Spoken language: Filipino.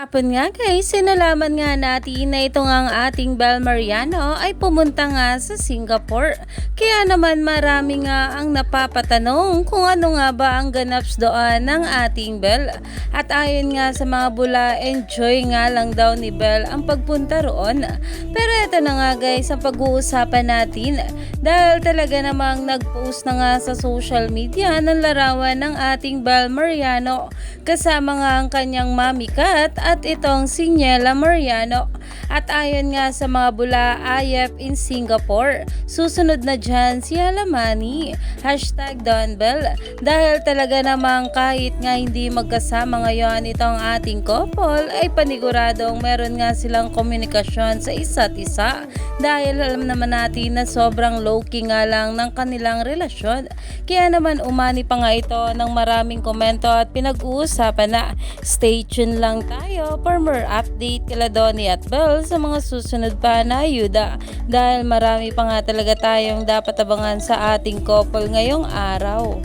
Hapon nga guys, sinalaman nga natin na ito nga ang ating Bel Mariano ay pumunta nga sa Singapore. Kaya naman marami nga ang napapatanong kung ano nga ba ang ganaps doon ng ating Bel. At ayon nga sa mga bula, enjoy nga lang daw ni Bel ang pagpunta roon. Pero ito na nga guys ang pag-uusapan natin dahil talaga namang nag-post na nga sa social media ng larawan ng ating Bel Mariano kasama nga ang kanyang mami Kat at itong si Mariano. At ayon nga sa mga bula IF in Singapore, susunod na dyan si Alamani, hashtag Donbell. Dahil talaga namang kahit nga hindi magkasama ngayon itong ating couple, ay paniguradong meron nga silang komunikasyon sa isa't isa. Dahil alam naman natin na sobrang low-key nga lang ng kanilang relasyon. Kaya naman umani pa nga ito ng maraming komento at pinag-uusapan na stay tuned lang tayo for more update kila Donnie at Belle sa mga susunod pa na ayuda dahil marami pa nga talaga tayong dapat abangan sa ating couple ngayong araw.